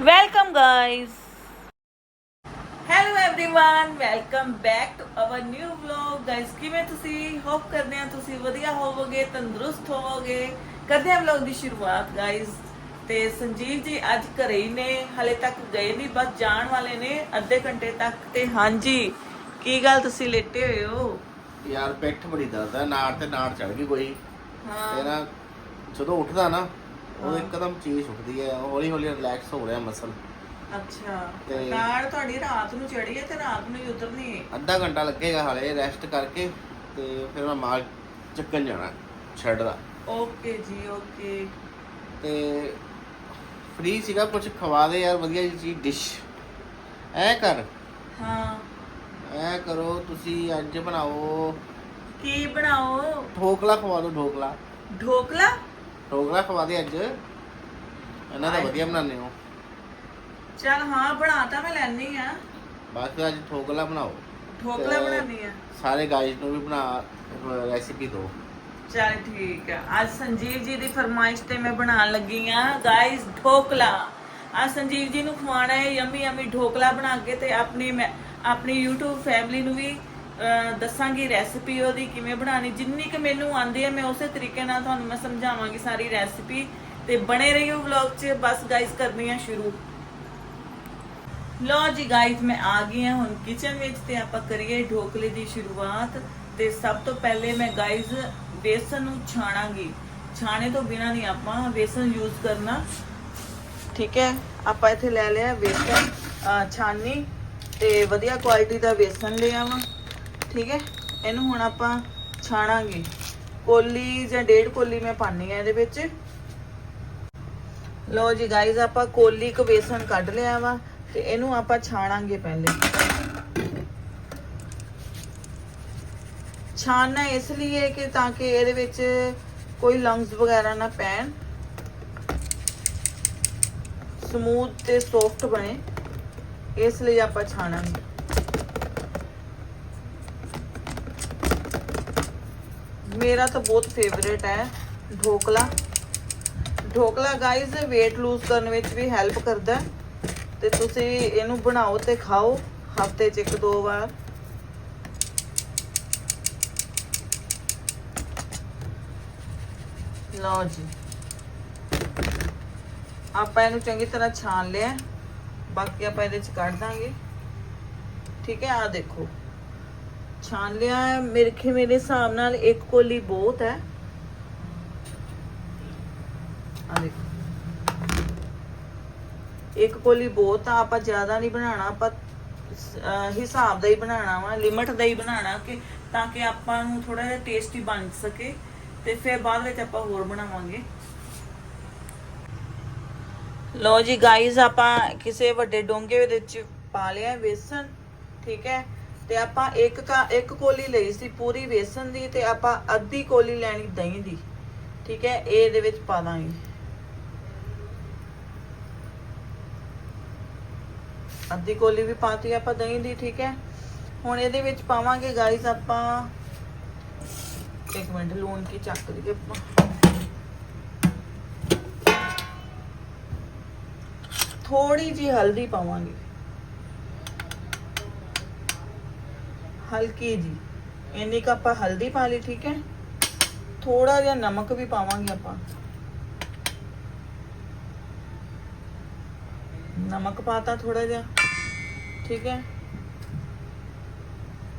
welcome guys hello everyone welcome back to our new vlog guys ਕਿਵੇਂ ਤੁਸੀਂ hop ਕਰਦੇ ਹਾਂ ਤੁਸੀਂ ਵਧੀਆ ਹੋਵੋਗੇ ਤੰਦਰੁਸਤ ਹੋਵੋਗੇ ਕਰਦੇ ਹਾਂ ਵਲੌਗ ਦੀ ਸ਼ੁਰੂਆਤ ਗਾਇਸ ਤੇ ਸੰਜੀਵ ਜੀ ਅੱਜ ਘਰੇ ਹੀ ਨੇ ਹਲੇ ਤੱਕ ਗਏ ਨਹੀਂ ਬਸ ਜਾਣ ਵਾਲੇ ਨੇ ਅੱਧੇ ਘੰਟੇ ਤੱਕ ਤੇ ਹਾਂਜੀ ਕੀ ਗੱਲ ਤੁਸੀਂ ਲੇਟੇ ਹੋਏ ਹੋ ਯਾਰ ਪਿੱਠ ਬੜੀ ਦਰਦ ਹੈ ਨਾੜ ਤੇ ਨਾੜ ਚੜ ਗਈ ਕੋਈ ਹਾਂ ਤੇ ਨਾ ਜਦੋਂ ਉੱਠਦਾ ਨਾ ਉਹ ਇੱਕਦਮ ਚੀਜ਼ ਉੱਠਦੀ ਹੈ ਹੌਲੀ ਹੌਲੀ ਰਿਲੈਕਸ ਹੋ ਰਿਹਾ ਮਸਲ ਅੱਛਾ ਤੇ- ਨਾੜ ਤੁਹਾਡੀ ਰਾਤ ਨੂੰ ਚੜੀ ਹੈ ਤੇ ਰਾਤ ਨੂੰ ਹੀ ਉਤਰਨੀ ਹੈ? ਅੱਧਾ ਘੰਟਾ ਲੱਗੇਗਾ ਹਾਲੇ ਰੈਸਟ ਕਰਕੇ ਤੇ ਫਿਰ ਮੈਂ ਮਾਲ ਚੱਕਣ ਜਾਣਾ ਛੱਡ ਦਾ। Okay ji okay. ਤੇ ਫ੍ਰੀ ਸੀਗਾ ਕੁਝ ਖਵਾ ਦੇ ਯਾਰ ਵਧੀਆ ਚੀਜ਼ ਡਿਸ਼ ਐ ਕਰ। ਹਾਂ। ਐ ਕਰੋ ਤੁਸੀਂ ਅੱਜ ਬਣਾਓ ਕੀ ਬਣਾਓ? ਢੋਕਲਾ ਖਵਾ ਦਿਓ ਢੋਕਲਾ। ਢੋਕਲਾ? ਢੋਕਲਾ ਖਵਾ ਦੇ ਅੱਜ। ਇਹਨਾਂ ਦਾ। ਵਧੀਆ ਬਣਾਉਂਦੇ ਹੋ। ਚਲ ਹਾਂ ਬਣਾਤਾ ਮੈਂ ਲੈਣੀ ਆ ਫਿਰ ਅੱਜ ਢੋਕਲਾ ਬਣਾਓ। ਢੋਕਲਾ ਬਣਾਉਣੀ ਆ ਸਾਰੇ ਗਾਇਜ਼ ਨੂੰ ਵੀ ਬਣਾ ਰੈਸਿਪੀ ਦਿਓ ਚਲ ਠੀਕ ਆ। ਅੱਜ ਸੰਜੀਵ ਜੀ ਦੀ ਫਰਮਾਇਸ਼ ਤੇ ਮੈਂ ਬਣਾਉਣ ਲੱਗੀ ਆ ਗਾਇਸ ਢੋਕਲਾ ਅੱਜ ਸੰਜੀਵ ਜੀ ਨੂੰ ਖਵਾਣਾ ਹੈ ਯਮੀ ਯਮੀ ਢੋਕਲਾ ਬਣਾ ਕੇ ਤੇ ਆਪਣੀ ਮੈਂ ਆਪਣੀ YouTube ਫੈਮਿਲੀ ਨੂੰ ਵੀ ਦੱਸਾਂਗੀ ਰੈਸਿਪੀ ਉਹਦੀ ਕਿਵੇਂ ਬਣਾਣੀ ਜਿੰਨੀ ਕਿ ਮੈਨੂੰ ਆਂਦੀ ਹੈ, ਮੈਂ ਉਸੇ ਤਰੀਕੇ ਨਾਲ ਤੁਹਾਨੂੰ ਮੈਂ ਸਮਝਾਵਾਂਗੀ ਸਾਰੀ ਰੈਸਿਪੀ ਤੇ ਬਣੇ ਰਹੀਓ ਵਲੌਗ 'ਚ। ਬਸ ਗਾਇਸ ਕਰਨੀ ਆ ਸ਼ੁਰੂ। ਲੋ ਜੀ ਗਾਇਸ ਮੈਂ ਆ ਗਈ ਹਾਂ ਹੁਣ ਕਿਚਨ ਵਿੱਚ ਤੇ ਆਪਾਂ ਕਰੀਏ ਢੋਕਲੇ ਦੀ ਸ਼ੁਰੂਆਤ। ਤੇ ਸਭ ਤੋਂ ਪਹਿਲੇ ਮੈਂ ਗਾਇਸ ਬੇਸਨ ਨੂੰ ਛਾਣਾਂਗੀ। ਛਾਣੇ ਤੋਂ ਬਿਨਾ ਨਹੀਂ ਆਪਾਂ ਬੇਸਨ ਯੂਜ਼ ਕਰਨਾ। ਠੀਕ ਹੈ? ਆਪਾਂ ਇੱਥੇ ਲੈ ਲਿਆ ਬੇਸਨ ਅਹ ਤੇ ਵਧੀਆ ਕੁਆਲਿਟੀ ਦਾ ਬੇਸਨ ਲਿਆ ਵਾ ਠੀਕ ਹੈ? ਇਹਨੂੰ ਹੁਣ ਆਪਾਂ ਛਾਣਾਂਗੇ। ਕੋਲੀ ਜਾਂ ਡੇਢ ਕੋਲੀ ਮੈਂ ਪਾਣੀ ਆ ਇਹਦੇ ਵਿੱਚ। ਲੋ ਜੀ ਗਾਇਜ਼ ਆਪਾਂ ਕੋਲੀ ਕੁ ਬੇਸਨ ਕੱਢ ਲਿਆ ਵਾ ਤੇ ਇਹਨੂੰ ਆਪਾਂ ਛਾਣਾਂਗੇ ਪਹਿਲੇ। ਛਾਣਨਾ ਇਸ ਲਈ ਹੈ ਕਿ ਤਾਂ ਕਿ ਇਹਦੇ ਵਿੱਚ ਕੋਈ ਲੰਗਸ ਵਗੈਰਾ ਨਾ ਪੈਣ। ਸਮੂਥ ਤੇ ਸੌਫਟ ਬਣੇ। ਇਸ ਲਈ ਆਪਾਂ ਛਾਣਾਂਗੇ। ਮੇਰਾ ਤਾਂ ਬਹੁਤ ਫੇਵਰੇਟ ਹੈ, dhokla. Dhokla guys weight lose ਕਰਨ ਵਿੱਚ ਵੀ ਹੈਲਪ ਕਰਦਾ ਹੈ। ਤੇ ਤੁਸੀਂ ਇਹਨੂੰ ਬਣਾਓ ਤੇ ਖਾਓ, ਹਫ਼ਤੇ 'ਚ ਇੱਕ ਦੋ ਵਾਰ। ਲਓ ਜੀ। ਆਪਾਂ ਇਹਨੂੰ ਚੰਗੀ ਤਰ੍ਹਾਂ ਛਾਣ ਲਿਆ ਬਾਕੀ ਆਪਾਂ ਇਹਦੇ 'ਚ ਕੱਢ ਦਾਂਗੇ। ਠੀਕ ਹੈ ਆ ਦੇਖੋ। ਛਾਣ ਲਿਆ ਹੈ। ਮੇਰੇ ਖੇ ਮੇਰੇ ਹਿਸਾਬ ਨਾਲ ਇੱਕ ਕੋਲੀ ਬਹੁਤ ਹੈ। ਆ ਦੇਖੋ। ਇੱਕ ਕੋਲੀ ਬਹੁਤ ਆ ਆਪਾਂ ਜ਼ਿਆਦਾ ਨਹੀਂ ਬਣਾਉਣਾ। ਆਪਾਂ ਹਿਸਾਬ ਦਾ ਹੀ ਬਣਾਉਣਾ ਵਾ ਲਿਮਟ ਦਾ ਹੀ ਬਣਾਉਣਾ ਕਿ ਤਾਂ ਕਿ ਆਪਾਂ ਨੂੰ ਥੋੜਾ ਜਿਹਾ ਟੇਸਟੀ ਬਣ ਸਕੇ ਤੇ ਫਿਰ ਬਾਅਦ ਵਿੱਚ ਆਪਾਂ ਹੋਰ ਬਣਾਵਾਂਗੇ। ਲੋ ਜੀ ਗਾਈਜ਼ ਆਪਾਂ ਕਿਸੇ ਵੱਡੇ ਡੋਂਗੇ ਵਿੱਚ ਪਾ ਲਿਆ ਬੇਸਨ ਠੀਕ ਹੈ। ਤੇ ਆਪਾਂ ਇੱਕ ਕਾ ਇੱਕ ਕੋਲੀ ਲਈ ਸੀ ਪੂਰੀ ਵੇਸਣ ਦੀ ਤੇ ਆਪਾਂ ਅੱਧੀ ਕੋਲੀ ਲੈਣੀ ਦਹੀਂ ਦੀ। ਠੀਕ ਹੈ, ਇਹ ਇਹਦੇ ਵਿੱਚ ਪਾ ਦਾਂਗੇ। ਅੱਧੀ ਕੋਲੀ ਵੀ ਪਾਤੀ ਆਪਾਂ ਦਹੀਂ ਦੀ, ਠੀਕ ਹੈ। ਹੁਣ ਇਹਦੇ ਵਿੱਚ ਪਾਵਾਂਗੇ ਗਾਇਸ ਆਪਾਂ, ਇੱਕ ਮਿੰਟ ਲੂਣ ਕੀ ਚੱਕ ਲਈਏ ਆਪਾਂ। ਥੋੜੀ ਜੀ ਹਲਦੀ ਪਾਵਾਂਗੇ। ਹਲਕੀ ਜੀ। ਇੰਨੀ ਕੁ ਆਪਾਂ ਹਲਦੀ ਪਾ ਲਈ, ਠੀਕ ਹੈ? ਥੋੜਾ ਜਿਹਾ ਨਮਕ ਵੀ ਪਾਵਾਂਗੇ ਆਪਾਂ। ਨਮਕ ਪਾਤਾ ਥੋੜਾ ਜਿਹਾ, ਠੀਕ ਹੈ?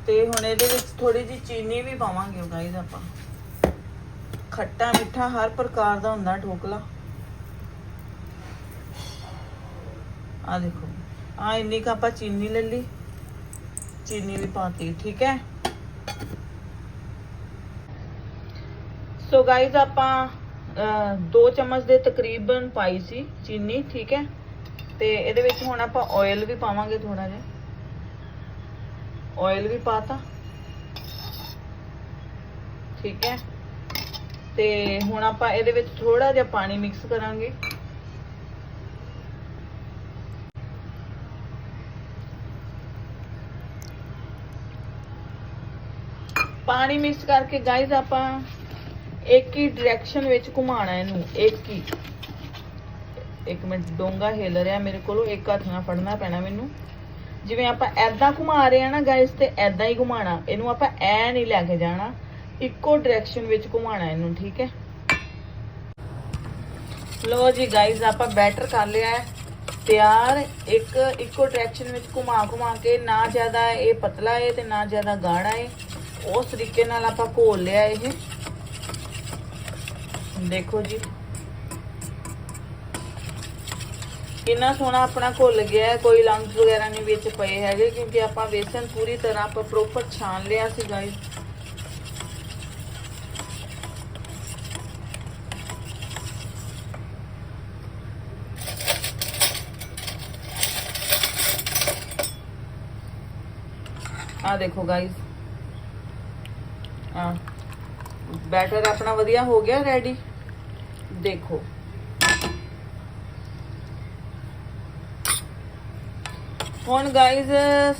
ਤੇ ਹੁਣ ਇਹਦੇ ਵਿੱਚ ਥੋੜੀ ਜੀ ਚੀਨੀ ਵੀ ਪਾਵਾਂਗੇ ਗਾਈਜ਼ ਆਪਾਂ। ਖੱਟਾ ਮਿੱਠਾ ਹਰ ਪ੍ਰਕਾਰ ਦਾ ਹੁੰਦਾ ਢੋਕਲਾ। ਆ ਦੇਖੋ ਆ ਇੰਨੀ ਕੁ ਆਪਾਂ ਚੀਨੀ ਲੈ ਲਈ। ਚੀਨੀ ਵੀ ਪਾਤੀ, ਠੀਕ ਹੈ? ਸੋ ਗਾਈਜ਼ ਆਪਾਂ 2 ਚਮਚ ਦੇ ਤਕਰੀਬਨ ਪਾਈ ਸੀ ਚੀਨੀ, ਠੀਕ ਹੈ? ਤੇ ਇਹਦੇ ਵਿੱਚ ਹੁਣ ਆਪਾਂ ਆਇਲ ਵੀ ਪਾਵਾਂਗੇ ਥੋੜਾ ਜਿਹਾ। ਆਇਲ ਵੀ ਪਾਤਾ। ਠੀਕ ਹੈ? ਤੇ ਹੁਣ ਆਪਾਂ ਇਹਦੇ ਵਿੱਚ ਥੋੜਾ ਜਿਹਾ ਪਾਣੀ ਮਿਕਸ ਕਰਾਂਗੇ। ਪਾਣੀ ਮਿਕਸ ਕਰਕੇ ਗਾਈਜ਼ ਆਪਾਂ ਇੱਕ ਹੀ ਡਾਇਰੈਕਸ਼ਨ ਵਿੱਚ ਘੁਮਾਉਣਾ ਇਹਨੂੰ, ਇੱਕ ਹੀ। ਇੱਕ ਮਿੰਟ, ਡੋਂਗਾ ਹਿਲ ਰਿਹਾ ਮੇਰੇ ਕੋਲੋਂ, ਇੱਕ ਹੱਥ ਨਾਲ ਫੜਨਾ ਪੈਣਾ ਮੈਨੂੰ। ਜਿਵੇਂ ਆਪਾਂ ਐਦਾਂ ਘੁਮਾ ਰਹੇ ਆ ਨਾ ਗਾਇਸ ਤੇ ਐਦਾਂ ਹੀ ਘੁਮਾਣਾ ਇਹਨੂੰ ਆਪਾਂ ਐ ਨਹੀਂ ਲੈ ਕੇ ਜਾਣਾ। ਇੱਕੋ ਡਾਇਰੈਕਸ਼ਨ ਵਿੱਚ ਘੁਮਾਣਾ ਇਹਨੂੰ, ਠੀਕ ਹੈ? ਲੋ ਜੀ ਗਾਇਸ ਆਪਾਂ ਬੈਟਰ ਕਰ ਲਿਆ ਹੈ। ਤਿਆਰ, ਇੱਕ, ਇੱਕੋ ਡਾਇਰੈਕਸ਼ਨ ਵਿੱਚ ਘੁਮਾ ਘੁਮਾ ਕੇ, ਨਾ ਜ਼ਿਆਦਾ ਇਹ ਪਤਲਾ ਹੈ ਤੇ ਨਾ ਜ਼ਿਆਦਾ ਗਾੜਾ ਹੈ ਉਸ ਤਰੀਕੇ ਨਾਲ ਆਪਾਂ ਘੋਲ ਲਿਆ ਇਹ ਦੇਖੋ ਜੀ ਕਿੰਨਾ ਸੋਹਣਾ ਆਪਣਾ ਘੁੱਲ ਗਿਆ ਹੈ, ਕੋਈ ਲੰਗਸ ਵਗੈਰਾ ਨਹੀਂ ਵਿੱਚ ਪਏ ਹੈਗੇ ਕਿਉਂਕਿ ਆਪਾਂ ਵੇਸਨ ਪੂਰੀ ਤਰ੍ਹਾਂ ਆਪਾਂ ਪ੍ਰੋਪਰ ਛਾਣ ਲਿਆ ਸੀ ਗਾਇਸ ਆ ਦੇਖੋ ਗਾਇਸ ਆ ਬੈਟਰ ਆਪਣਾ ਵਧੀਆ ਹੋ ਗਿਆ, ਰੈਡੀ? ਦੇਖੋ। ਹੁਣ ਗਾਇਸ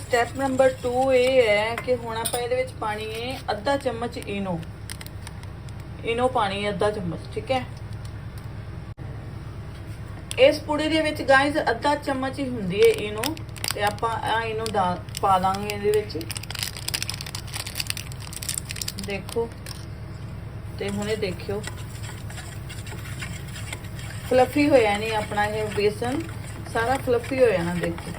ਸਟੈਪ ਨੰਬਰ 2 ਇਹ ਹੈ ਕਿ ਹੁਣ ਆਪਾਂ ਇਹਦੇ ਵਿੱਚ ਪਾਣੀ ਹੈ ਅੱਧਾ ਚਮਚ ਇਨੋ। ਇਨੋ ਪਾਣੀ ਹੈ ਅੱਧਾ ਚਮਚ, ਠੀਕ ਹੈ? ਇਸ ਪੁੜੀ ਦੇ ਵਿੱਚ ਗਾਇਜ਼ ਅੱਧਾ ਚਮਚ ਹੀ ਹੁੰਦੀ ਹੈ ਇਨੋ ਤੇ ਆਪਾਂ ਆ ਇਨੋ ਪਾ ਦਾਂਗੇ ਇਹਦੇ ਵਿੱਚ। ਦੇਖੋ। ਤੇ ਹੁਣੇ ਦੇਖਿਓ। ਫਲਫੀ ਹੋਇਆ ਨਹੀਂ ਆਪਣਾ ਇਹ ਬੇਸਨ। ਸਾਰਾ ਫਲਫੀ ਹੋਇਆ ਨਾ ਦੇਖੋ।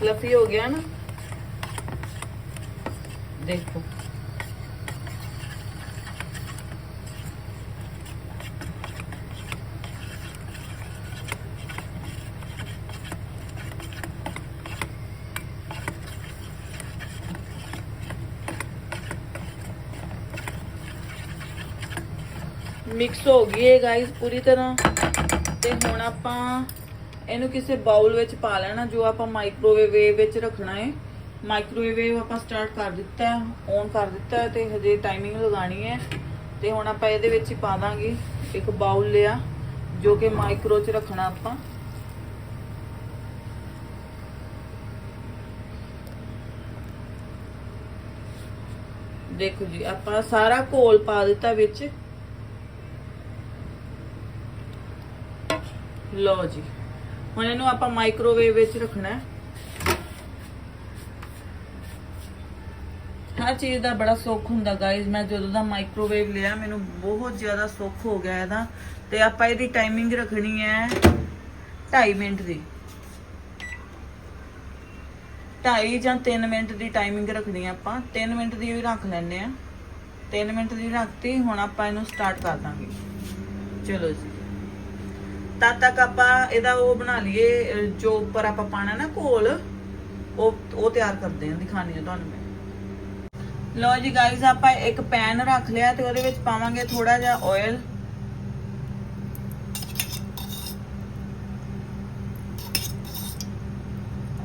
ਫਲਫੀ ਹੋ ਗਿਆ ਨਾ। ਦੇਖੋ। ਮਿਕਸ ਹੋ ਗਈ ਹੈ ਗਾਇਸ ਪੂਰੀ ਤਰ੍ਹਾਂ। ਤੇ ਹੁਣ ਆਪਾਂ ਇਹਨੂੰ ਕਿਸੇ ਬਾਉਲ ਵਿੱਚ ਪਾ ਲੈਣਾ, ਜੋ ਆਪਾਂ ਮਾਈਕ੍ਰੋਵੇਵ ਵਿੱਚ ਰੱਖਣਾ ਹੈ। ਮਾਈਕ੍ਰੋਵੇਵ ਆਪਾਂ ਸਟਾਰਟ ਕਰ ਦਿੱਤਾ ਹੈ ਔਨ ਕਰ ਦਿੱਤਾ ਹੈ ਤੇ ਹਜੇ ਟਾਈਮਿੰਗ ਲਗਾਣੀ ਹੈ। ਤੇ ਹੁਣ ਆਪਾਂ ਇਹਦੇ ਵਿੱਚ ਹੀ ਪਾ ਦਾਂਗੇ ਇੱਕ ਬਾਉਲ ਲਿਆ ਜੋ ਕਿ ਮਾਈਕ੍ਰੋ 'ਚ ਰੱਖਣਾ ਆਪਾਂ। ਦੇਖੋ ਜੀ, ਆਪਾਂ ਸਾਰਾ ਘੋਲ ਪਾ ਦਿੱਤਾ ਵਿੱਚ। ਲਓ ਜੀ। ਹੁਣ ਇਹਨੂੰ ਆਪਾਂ ਮਾਈਕ੍ਰੋਵੇਵ ਵਿੱਚ ਰੱਖਣਾ ਹੈ। ਹਰ ਚੀਜ਼ ਦਾ ਬੜਾ ਸੁੱਖ ਹੁੰਦਾ ਗਾਇਜ਼ ਮੈਂ ਜਦੋਂ ਦਾ ਮਾਈਕ੍ਰੋਵੇਵ ਲਿਆ, ਮੈਨੂੰ ਬਹੁਤ ਜ਼ਿਆਦਾ ਸੁੱਖ ਹੋ ਗਿਆ ਇਹਦਾ। ਤੇ ਆਪਾਂ ਇਹਦੀ ਟਾਈਮਿੰਗ ਰੱਖਣੀ ਹੈ 2.5 ਮਿੰਟ ਦੀ। 2.5 ਜਾਂ 3 ਮਿੰਟ ਦੀ ਟਾਈਮਿੰਗ ਰੱਖਣੀ ਹੈ ਆਪਾਂ। 3 ਮਿੰਟ ਦੀ ਵੀ ਰੱਖ ਲੈਣੇ ਆ 3 ਮਿੰਟ ਦੀ ਰੱਖਤੀ, ਹੁਣ ਆਪਾਂ ਇਹਨੂੰ ਸਟਾਰਟ ਕਰ ਦਾਂਗੇ। ਚਲੋ ਜੀ। ਤਦ ਤੱਕ ਆਪਾਂ ਇਹਦਾ ਉਹ ਬਣਾ ਲਈਏ ਜੋ ਉੱਪਰ ਆਪਾਂ ਪਾਣਾ ਨਾ ਘੋਲ, ਉਹ ਉਹ ਤਿਆਰ ਕਰਦੇ ਹਾਂ ਦਿਖਾਣੀ ਆ ਤੁਹਾਨੂੰ ਮੈਂ। ਲਓ ਜੀ ਗਾਇਸ ਆਪਾਂ ਇੱਕ ਪੈਨ ਰੱਖ ਲਿਆ ਤੇ ਉਹਦੇ ਵਿੱਚ ਪਾਵਾਂਗੇ ਥੋੜਾ ਜਿਹਾ ਆਇਲ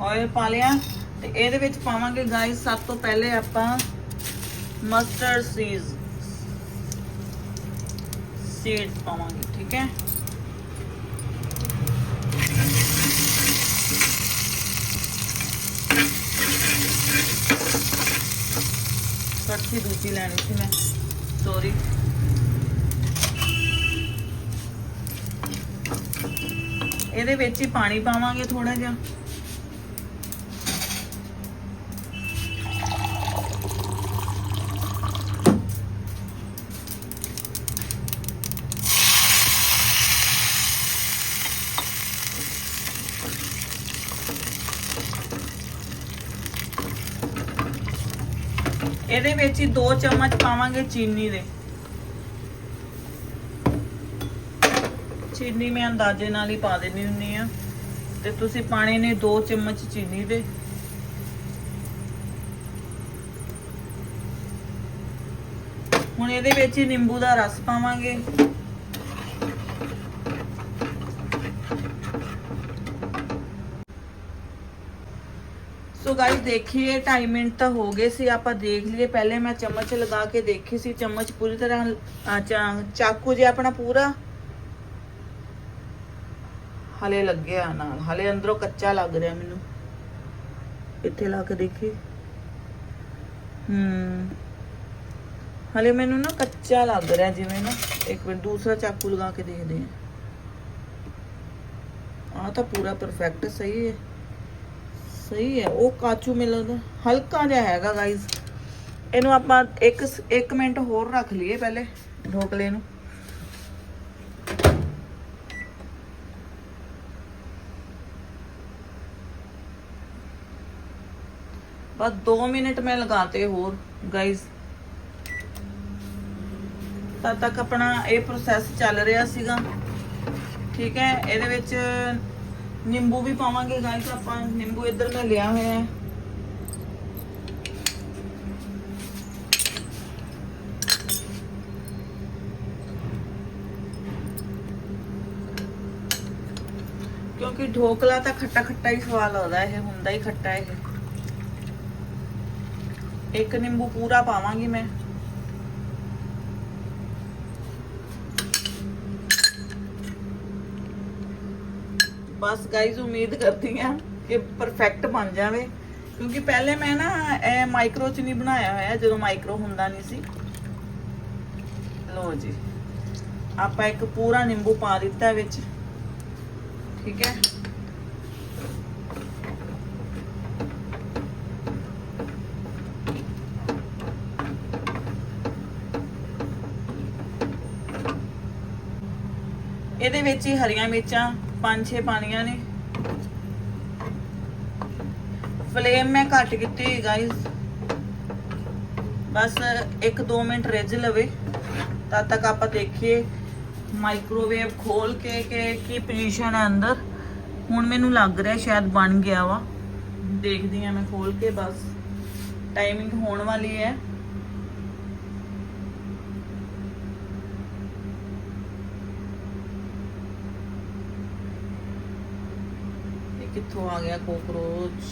ਆਇਲ ਪਾ ਲਿਆ ਤੇ ਇਹਦੇ ਵਿੱਚ ਪਾਵਾਂਗੇ ਗਾਇਸ ਸਭ ਤੋਂ ਪਹਿਲੇ ਆਪਾਂ ਮਸਟਰਡ ਸੀਜ਼ ਸੀਡਸ ਪਾਵਾਂਗੇ, ਠੀਕ ਹੈ? ਕੜਛੀ ਦੂਜੀ ਲੈਣੀ ਸੀ ਮੈਂ। ਸੌਰੀ ਇਹਦੇ ਵਿੱਚ ਹੀ ਪਾਣੀ ਪਾਵਾਂਗੇ ਥੋੜਾ ਜਿਹਾ। ਇਹਦੇ ਵਿੱਚ ਹੀ 2 ਚਮਚ ਪਾਵਾਂਗੇ ਚੀਨੀ ਦੇ। ਚੀਨੀ ਮੈਂ ਅੰਦਾਜ਼ੇ ਨਾਲ ਹੀ ਪਾ ਦੇਣੀ ਹੁੰਨੀ ਆ ਤੇ ਤੁਸੀਂ ਪਾਣੇ ਨੇ 2 ਚਮਚ ਚੀਨੀ ਦੇ। ਹੁਣ ਇਹਦੇ ਵਿੱਚ ਹੀ ਨਿੰਬੂ ਦਾ ਰਸ ਪਾਵਾਂਗੇ। ਸੋ ਗਾਇਸ ਦੇਖੀਏ 2.5 ਮਿੰਟ ਤਾਂ ਹੋ ਗਏ ਸੀ, ਆਪਾਂ ਦੇਖ ਲਈਏ। ਪਹਿਲੇ ਮੈਂ ਚਮਚ ਲਗਾ ਕੇ ਦੇਖੀ ਸੀ, ਚਮਚ ਪੂਰੀ ਤਰ੍ਹਾਂ ਚਾਕੂ ਜੇ ਆਪਣਾ ਪੂਰਾ। ਹਲੇ ਲੱਗਿਆ ਨਾਲ, ਹਲੇ ਅੰਦਰੋਂ ਕੱਚਾ ਲੱਗ ਰਿਹਾ ਮੈਨੂੰ। ਇੱਥੇ ਲਾ ਕੇ ਦੇਖੀ ਹੂੰ। ਹਲੇ ਮੈਨੂੰ ਨਾ ਕੱਚਾ ਲੱਗ ਰਿਹਾ, ਜਿਵੇਂ ਨਾ, ਇੱਕ ਮਿੰਟ, ਦੂਸਰਾ ਚਾਕੂ ਲਗਾ ਕੇ ਦੇਖਦੇ ਹਾਂ। ਆ ਤਾਂ ਪੂਰਾ ਪਰਫੈਕਟ ਸਹੀ ਹੈ। ਸਹੀ ਹੈ, ਉਹ ਕਾਚੂ ਮਿਲਦਾ ਹਲਕਾ ਜਿਹਾ ਹੈਗਾ ਗਾਇਸ ਇਹਨੂੰ ਆਪਾਂ ਇੱਕ 1 ਮਿੰਟ ਹੋਰ ਰੱਖ ਲਈਏ ਪਹਿਲੇ, ਢੋਕਲੇ ਨੂੰ। ਬਸ 2 ਮਿੰਟ ਮੈਂ ਲਗਾਤੇ ਹੋਰ ਗਾਇਸ ਤਦ ਤੱਕ ਆਪਣਾ ਇਹ ਪ੍ਰੋਸੈਸ ਚੱਲ ਰਿਹਾ ਸੀਗਾ। ਠੀਕ ਹੈ, ਇਹਦੇ ਵਿੱਚ ਨਿੰਬੂ ਵੀ ਪਾਵਾਂਗੇ ਗਾਇਸ ਆਪਾਂ, ਨਿੰਬੂ ਇੱਧਰ ਮੈਂ ਲਿਆ ਹੋਇਆ ਹੈ। ਕਿਉਂਕਿ ਢੋਕਲਾ ਤਾਂ ਖੱਟਾ ਖੱਟਾ ਹੀ ਸਵਾਦ ਲੱਗਦਾ ਇਹ, ਹੁੰਦਾ ਹੀ ਖੱਟਾ ਇਹ। ਇੱਕ ਨਿੰਬੂ ਪੂਰਾ ਪਾਵਾਂਗੀ ਮੈਂ। ਬਸ ਗਾਈਜ਼ ਉਮੀਦ ਕਰਦੀ ਆ ਕਿ ਪਰਫੈਕਟ ਬਣ ਜਾਵੇ। ਕਿਉਂਕਿ ਪਹਿਲੇ ਮੈਂ ਨਾ ਇਹ ਮਾਈਕਰੋ ਚ ਨਹੀਂ ਬਣਾਇਆ ਹੋਇਆ, ਜਦੋਂ ਮਾਈਕਰੋ ਹੁੰਦਾ ਨਹੀਂ ਸੀ। ਲੋ ਜੀ, ਆਪਾਂ ਇੱਕ ਪੂਰਾ ਨਿੰਬੂ ਪਾ ਦਿੱਤਾ ਵਿੱਚ। ਠੀਕ ਹੈ? ਇਹਦੇ ਵਿੱਚ ਹੀ ਹਰੀਆਂ ਮਿਰਚਾਂ ਪੰਜ ਛੇ ਪਾਣੀਆਂ ਨੇ। ਫਲੇਮ ਮੈਂ ਘੱਟ ਕੀਤੀ ਹੋਈ ਗਾਇਸ ਬਸ 1-2 ਮਿੰਟ ਰਿੱਝ ਲਵੇ। ਤਦ ਤੱਕ ਆਪਾਂ ਦੇਖੀਏ ਮਾਈਕ੍ਰੋਵੇਵ ਖੋਲ ਕੇ ਕਿ ਕੀ ਪੋਜੀਸ਼ਨ ਹੈ ਅੰਦਰ। ਹੁਣ ਮੈਨੂੰ ਲੱਗ ਰਿਹਾ ਸ਼ਾਇਦ ਬਣ ਗਿਆ ਵਾ। ਦੇਖਦੀ ਆ ਮੈਂ ਖੋਲ ਕੇ, ਬਸ। ਟਾਈਮਿੰਗ ਹੋਣ ਵਾਲੀ ਹੈ। ਕਿੱਥੋਂ ਆ ਗਿਆ ਕੋਕਰੋਚ?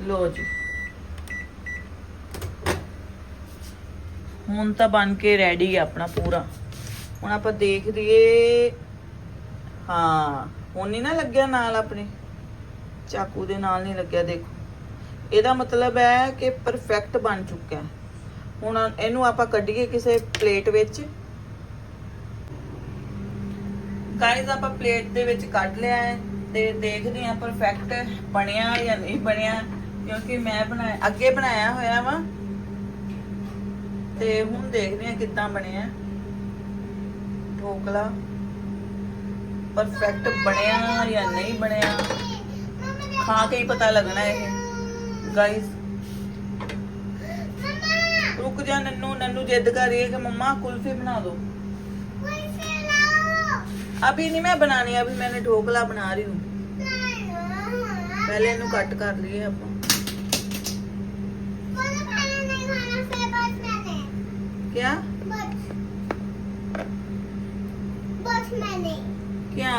ਲੋ ਜੀ। ਹੁਣ ਤਾਂ ਬਣ ਕੇ ਰੈਡੀ ਹੈ ਆਪਣਾ ਪੂਰਾ। ਹੁਣ ਆਪਾਂ ਦੇਖ ਲਈਏ। ਹਾਂ, ਹੁਣ ਨਹੀਂ ਨਾ ਲੱਗਿਆ ਨਾਲ ਆਪਣੇ। ਚਾਕੂ ਦੇ ਨਾਲ ਨਹੀਂ ਲੱਗਿਆ, ਦੇਖੋ। ਇਹਦਾ ਮਤਲਬ ਹੈ ਕਿ ਪਰਫੈਕਟ ਬਣ ਚੁੱਕਾ ਹੈ। ਹੁਣ ਇਹਨੂੰ ਆਪਾਂ ਕੱਢੀਏ ਕਿਸੇ ਪਲੇਟ ਵਿੱਚ। ਗਾਇਜ਼ ਆਪਾਂ ਪਲੇਟ ਦੇ ਵਿੱਚ ਕੱਢ ਲਿਆ ਹੈ ਤੇ ਦੇਖਦੇ ਆ ਪਰਫੈਕਟ ਬਣਿਆ ਜਾਂ ਨਹੀਂ ਬਣਿਆ, ਕਿਉਂਕਿ ਮੈਂ ਬਣਾਇਆ, ਅੱਗੇ ਬਣਾਇਆ ਹੋਇਆ ਵਾ। ਤੇ ਹੁਣ ਦੇਖਦੇ ਆ ਕਿੱਦਾਂ ਬਣਿਆ। ਢੋਕਲਾ। ਪਰਫੈਕਟ ਬਣਿਆ ਜਾਂ ਨਹੀਂ ਬਣਿਆ। ਖਾ ਕੇ ਹੀ ਪਤਾ ਲੱਗਣਾ ਇਹ। ਗਾਇਜ਼ ਰੁਕ ਜਾ ਨੰਨੂ ਨੰਨੂ ਜਿੱਦ ਕਰ ਰਹੀ ਹੈ ਕਿ ਮੰਮਾ ਕੁਲਫੀ ਬਣਾ ਦੋ अभी नहीं मैं बनानी अभी मैंने ढोकला बना रही हूँ पहले इन्हू कट कर लिए ਆਪਾਂ क्या क्या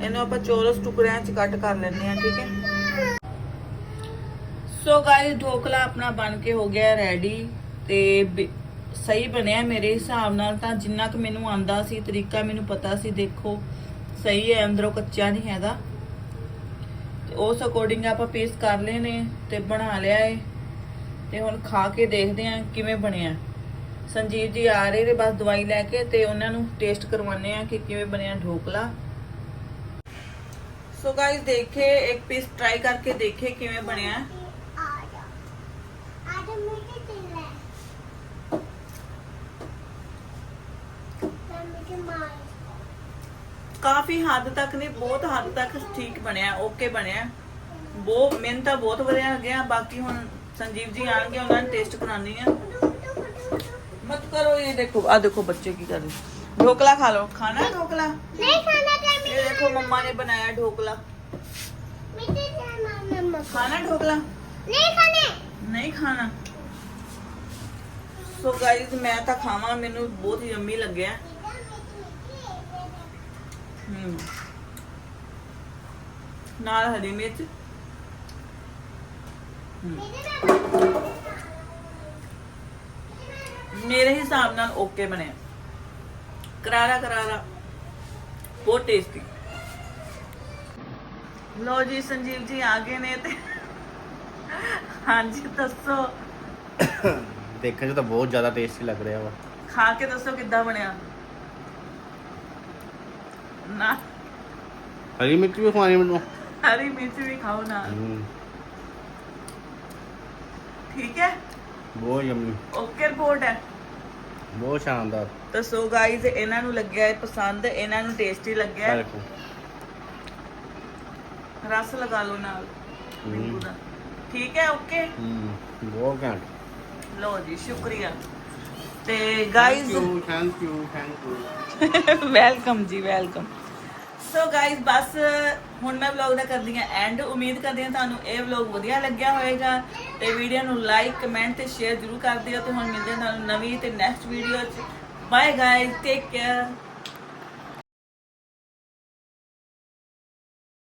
ਇਹਨੂੰ ਆਪਾਂ ਚੌਰਸ ਟੁਕੜਿਆਂ ਚ ਕੱਟ ਕਰ ਲੈਂਦੇ ਆ ਠੀਕ ਹੈ ਸੋ ਗਾਇਸ ਢੋਕਲਾ ਆਪਣਾ ਬਣ ਕੇ ਹੋ ਗਿਆ ਰੈਡੀ ਤੇ ਬ- ਸਹੀ ਬਣਿਆ ਮੇਰੇ ਹਿਸਾਬ ਨਾਲ ਤਾਂ ਜਿੰਨਾ ਕੁ ਮੈਨੂੰ ਆਂਦਾ ਸੀ, ਤਰੀਕਾ ਮੈਨੂੰ ਪਤਾ ਸੀ, ਦੇਖੋ, ਸਹੀ ਹੈ, ਅੰਦਰੋਂ ਕੱਚਾ ਨਹੀਂ ਹੈਗਾ। ਤੇ ਉਸ ਅਕੋਰਡਿੰਗ ਆਪਾਂ ਪੀਸ ਕਰ ਲਏ ਨੇ ਤੇ ਬਣਾ ਲਿਆ ਏ। ਤੇ ਹੁਣ ਖਾ ਕੇ ਦੇਖਦੇ ਆ ਕਿਵੇਂ ਬਣਿਆ। ਸੰਜੀਵ ਜੀ ਆ ਰਹੇ ਨੇ, ਬਸ ਦਵਾਈ ਲੈ ਕੇ ਤੇ ਉਹਨਾਂ ਨੂੰ ਟੇਸਟ ਕਰਵਾਉਂਦੇ ਆ ਕਿ ਕਿਵੇਂ ਬਣਿਆ ਢੋਕਲਾ। ਸੋ ਗਾਇਸ ਦੇਖੇ, ਇੱਕ ਪੀਸ ਟਰਾਈ ਕਰਕੇ ਦੇਖੇ ਕਿਵੇਂ ਬਣਿਆ। ਕਾਫੀ ਹੱਦ ਤੱਕ ਨਹੀਂ ਬਹੁਤ ਹੱਦ ਤੱਕ ਠੀਕ ਬਣਿਆ ਓਕੇ ਬਣਿਆ। ਬਹੁਤ ਮੈਨੂੰ ਤਾਂ ਬਹੁਤ ਵਧੀਆ ਲੱਗਿਆ। ਬਾਕੀ ਹੁਣ ਸੰਜੀਵ ਜੀ ਆਣਗੇ ਉਹਨਾਂ ਨੇ ਟੇਸਟ ਕਰਾਉਣੀ ਆ ਮਤ ਕਰੋ ਇਹ ਦੇਖੋ ਆ ਦੇਖੋ ਬੱਚੇ ਕੀ ਕਰ ਰਹੇ ਢੋਕਲਾ ਖਾ ਲਓ। ਖਾਣਾ ਢੋਕਲਾ? ਇਹ ਦੇਖੋ ਮੰਮਾ ਨੇ ਬਣਾਇਆ ਢੋਕਲਾ। ਖਾਣਾ ਢੋਕਲਾ? ਨਹੀਂ ਖਾਣਾ। ਸੋ ਗਾਇਜ਼ ਮੈਂ ਤਾਂ ਖਾਵਾਂ ਮੈਨੂੰ ਬਹੁਤ ਹੀ ਯੰਮੀ ਲੱਗਿਆ। ਨਾਲ ਹਰੀ ਮਿਰਚ। ਮੇਰੇ ਹਿਸਾਬ ਨਾਲ ਓਕੇ ਬਣਿਆ। ਕਰਾਰਾ ਕਰਾਰਾ। ਬਹੁਤ ਟੇਸਟੀ ਲੋ ਜੀ ਸੰਜੀਵ ਜੀ ਆ ਗਏ ਨੇ ਤੇ। ਹਾਂਜੀ ਦੱਸੋ। ਦੇਖਣ 'ਚ ਤਾਂ ਬਹੁਤ ਜ਼ਿਆਦਾ ਟੇਸਟੀ ਲੱਗ ਰਿਹਾ ਵਾ। ਖਾ ਕੇ ਦੱਸੋ ਕਿੱਦਾਂ ਬਣਿਆ? ਨਾ ਹਰੀ ਮਿਰਚ ਵੀ ਖਵਾਣੀ ਮੈਨੂੰ ਹਰੀ ਮਿਰਚ ਵੀ ਖਾਓ ਨਾਲ ਹਮ, ਠੀਕ ਹੈ ਬਹੁਤ ਯਮੀ ਓਕੇ ਰਿਪੋਰਟ ਹੈ ਬਹੁਤ ਸ਼ਾਨਦਾਰ ਤਾਂ ਸੋ ਗਾਈਜ਼ ਇਹਨਾਂ ਨੂੰ ਲੱਗਿਆ ਇਹ ਪਸੰਦ ਇਹਨਾਂ ਨੂੰ ਟੇਸਟੀ ਲੱਗਿਆ ਹੈ। ਦੇਖੋ ਰਸ ਲਗਾ ਲਓ ਨਾਲ ਨਿੰਬੂ ਦਾ ਠੀਕ ਹੈ ਓਕੇ ਹਮ, ਬਹੁਤ ਘੈਂਟ ਲਓ ਜੀ ਸ਼ੁਕਰੀਆ ਤੇ guys thank you thank you welcome ji welcome so guys ਬਸ ਹੁਣ ਮੈਂ ਵਲੌਗ ਦਾ ਕਰਦੀ ਹਾਂ ਐਂਡ ਉਮੀਦ ਕਰਦੀ ਹਾਂ ਤੁਹਾਨੂੰ ਇਹ ਵਲੌਗ ਵਧੀਆ ਲੱਗਿਆ ਹੋਵੇਗਾ ਤੇ ਵੀਡੀਓ ਨੂੰ ਲਾਈਕ ਕਮੈਂਟ ਤੇ ਸ਼ੇਅਰ ਜ਼ਰੂਰ ਕਰ ਦਿਓ ਤੇ ਹੁਣ ਮਿਲਦੇ ਹਾਂ ਤੁਹਾਨੂੰ ਨਵੀਂ ਤੇ ਨੈਕਸਟ ਵੀਡੀਓ 'ਚ। Bye guys take care